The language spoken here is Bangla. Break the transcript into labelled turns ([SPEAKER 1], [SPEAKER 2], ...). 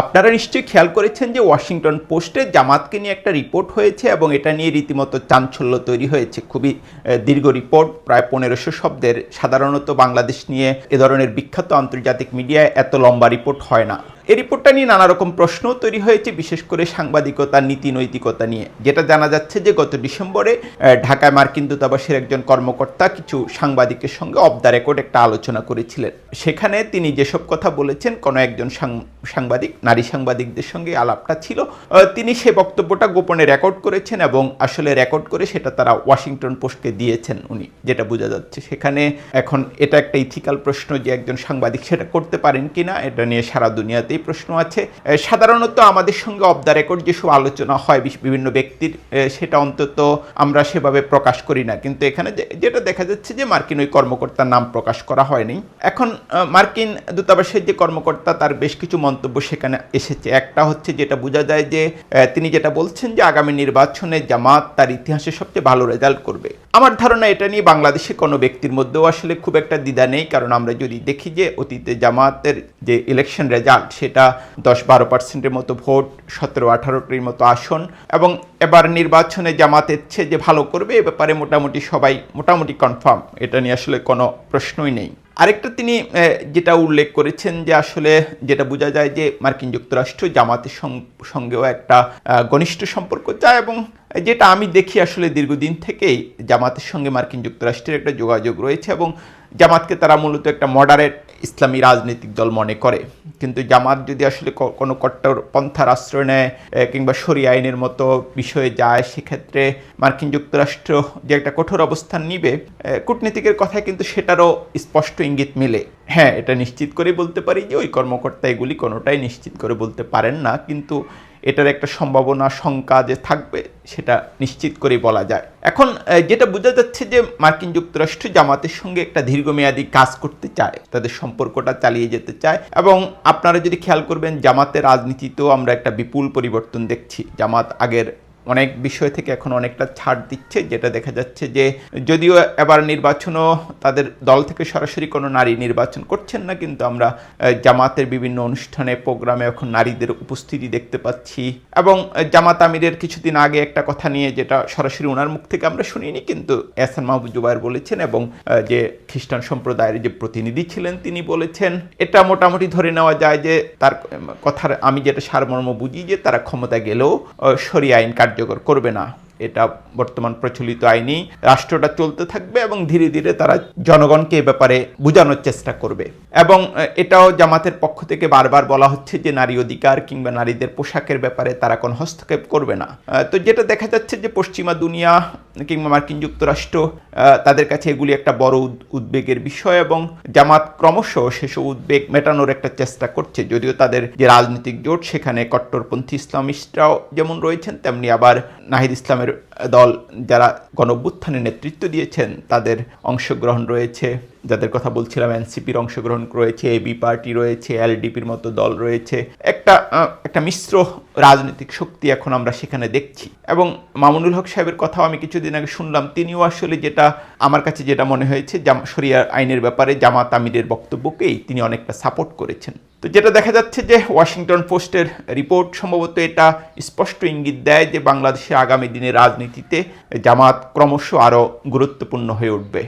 [SPEAKER 1] আপনারা নিশ্চয়ই খেয়াল করেছেন যে ওয়াশিংটন পোস্টে জামাতকে নিয়ে একটা রিপোর্ট হয়েছে এবং এটা নিয়ে রীতিমতো চাঞ্চল্য তৈরি হয়েছে। খুবই দীর্ঘ রিপোর্ট, প্রায় পনেরোশো শব্দের। সাধারণত বাংলাদেশ নিয়ে এ ধরনের বিখ্যাত আন্তর্জাতিক মিডিয়ায় এত লম্বা রিপোর্ট হয় না। এই রিপোর্টটা নিয়ে নানা রকম প্রশ্ন তৈরি হয়েছে, বিশেষ করে সাংবাদিকতা, নীতি, নৈতিকতা নিয়ে। যেটা জানা যাচ্ছে যে গত ডিসেম্বরে ঢাকায় মার্কিন দূতাবাসের একজন কর্মকর্তা কিছু সাংবাদিকের সঙ্গে অফ দ্য রেকর্ড একটা আলোচনা করেছিলেন। সেখানে তিনি যেসব কথা বলেছেন, কোনো একজন সাংবাদিক, নারী সাংবাদিকদের সঙ্গে আলাপটা ছিল তিনি সে বক্তব্যটা গোপনে রেকর্ড করেছেন এবং আসলে রেকর্ড করে সেটা তারা ওয়াশিংটন পোস্টকে দিয়েছেন উনি, যেটা বোঝা যাচ্ছে। সেখানে এখন এটা একটা ইথিক্যাল প্রশ্ন যে একজন সাংবাদিক সেটা করতে পারেন কিনা, এটা নিয়ে সারা দুনিয়াতেই প্রশ্ন আছে সাধারণত আমাদের সঙ্গে অফ দ্য রেকর্ড যেসব আলোচনা হয় বিভিন্ন ব্যক্তির সেটা অন্তত আমরা সেভাবে প্রকাশ করি না। কিন্তু এখানে যেটা দেখা যাচ্ছে যে মার্কিন ওই কর্মকর্তার নাম প্রকাশ করা হয়নি। এখন মার্কিন দূতাবাসের যে কর্মকর্তা, তার বেশ কিছু মন্তব্য সেখানে এসেছে। একটা হচ্ছে যেটা বোঝা যায় যে তিনি যেটা বলছেন যে আগামী নির্বাচনে জামাত তার ইতিহাসে সবচেয়ে ভালো রেজাল্ট করবে। আমার ধারণা এটা নিয়ে বাংলাদেশে কোনো ব্যক্তির মধ্যেও আসলে খুব একটা দ্বিধা নেই। কারণ আমরা যদি দেখি যে অতীতে জামাতের যে ইলেকশন রেজাল্ট সেটা দশ বারো পার্সেন্টের মতো ভোট, সতেরো আঠারোটির মতো আসন। এবং এবার নির্বাচনে জামাতের চেয়ে যে ভালো করবে, এ ব্যাপারে মোটামুটি সবাই মোটামুটি কনফার্ম এটা নিয়ে আসলে কোনো প্রশ্নই নেই। আরেকটা তিনি যেটা উল্লেখ করেছেন যে আসলে যেটা বোঝা যায় যে মার্কিন যুক্তরাষ্ট্র জামাতের সঙ্গেও একটা ঘনিষ্ঠ সম্পর্ক চায় এবং যেটা আমি দেখি আসলে দীর্ঘদিন থেকেই জামাতের সঙ্গে মার্কিন যুক্তরাষ্ট্রের একটা যোগাযোগ রয়েছে এবং জামাতকে তারা মূলত একটা মডারেট ইসলামী রাজনৈতিক দল মনে করে। কিন্তু জামাত যদি আসলে কোনো কট্টর পন্থার আশ্রয় নেয় কিংবা সরি আইনের মতো বিষয়ে যায়, সেক্ষেত্রে মার্কিন যুক্তরাষ্ট্র যে একটা কঠোর অবস্থান নিবে কূটনীতিকের কথায় কিন্তু সেটারও স্পষ্ট ইঙ্গিত মেলে। হ্যাঁ এটা নিশ্চিত করে বলতে পারি যে ওই কর্মকর্তা এগুলি কোনোটাই নিশ্চিত করে বলতে পারেন না। কিন্তু এটার একটা সম্ভাবনা, শঙ্কা যে থাকবে, সেটা নিশ্চিত করে বলা যায়। এখন যেটা বোঝা যাচ্ছে যে মার্কিন যুক্তরাষ্ট্র জামাতের সঙ্গে একটা দীর্ঘমেয়াদী কাজ করতে চায়, তাদের সম্পর্কটা চালিয়ে যেতে চায়, এবং আপনারা যদি খেয়াল করবেন, জামাতের রাজনীতিতেও আমরা একটা বিপুল পরিবর্তন দেখছি। জামাত আগের অনেক বিষয় থেকে এখন অনেকটা ছাড় দিচ্ছে, যেটা দেখা যাচ্ছে যে যদিও এবার নির্বাচনও তাদের দল থেকে সরাসরি কোনো নারী নির্বাচন করছেন না, কিন্তু আমরা জামাতের বিভিন্ন অনুষ্ঠানে, প্রোগ্রামে এখন নারীদের উপস্থিতি দেখতে পাচ্ছি। এবং জামাত আমিরের কিছুদিন আগে একটা কথা নিয়ে যেটা সরাসরি ওনার মুখ থেকে আমরা শুনিনি, কিন্তু এহসান মাহবুব জুবাইর বলেছেন এবং যে খ্রিস্টান সম্প্রদায়ের যে প্রতিনিধি ছিলেন তিনি বলেছেন, এটা মোটামুটি ধরে নেওয়া যায় যে তার কথার আমি যেটা সারমর্ম বুঝি যে তারা ক্ষমতা গেলেও সরি আইন কার্যকর করবে না। এটা বর্তমান প্রচলিত আইনেই রাষ্ট্রটা চলতে থাকবে এবং ধীরে ধীরে তারা জনগণকে এ ব্যাপারে বোঝানোর চেষ্টা করবে। এবং এটাও জামাতের পক্ষ থেকে বারবার বলা হচ্ছে যে নারী অধিকার কিংবা নারীদের পোশাকের ব্যাপারে তারা কোনো হস্তক্ষেপ করবে না। তো যেটা দেখা যাচ্ছে যে পশ্চিমা দুনিয়া কিংবা মার্কিন যুক্তরাষ্ট্র তাদের কাছে এগুলি একটা বড় উদ্বেগের বিষয় এবং জামাত ক্রমশ সেসব উদ্বেগ মেটানোর একটা চেষ্টা করছে। যদিও তাদের যে রাজনৈতিক জোট, সেখানে কট্টরপন্থী ইসলামিস্টরাও যেমন রয়েছেন, তেমনি আবার নাহিদ ইসলামের വരും দল যারা গণভ্যুত্থানে নেতৃত্ব দিয়েছেন, তাদের অংশগ্রহণ রয়েছে। যাদের কথা বলছিলাম, এনসিপির অংশগ্রহণ রয়েছে এবি পার্টি রয়েছে এলডিপির মতো দল রয়েছে। একটা একটা মিশ্র রাজনৈতিক শক্তি এখন আমরা সেখানে দেখছি। এবং মামুনুল হক সাহেবের কথাও আমি কিছুদিন আগে শুনলাম। তিনিও আসলে যেটা, আমার কাছে যেটা মনে হয়েছে, জাম শরিয়া আইনের ব্যাপারে জামাত আমিরের বক্তব্যকেই তিনি অনেকটা সাপোর্ট করেছেন। তো যেটা দেখা যাচ্ছে যে, ওয়াশিংটন পোস্টের রিপোর্ট সম্ভবত এটা স্পষ্ট ইঙ্গিত দেয় যে, বাংলাদেশে আগামী দিনে রাজনীতিতে জামাত ক্রমশ আরও গুরুত্বপূর্ণ হয়ে উঠবে।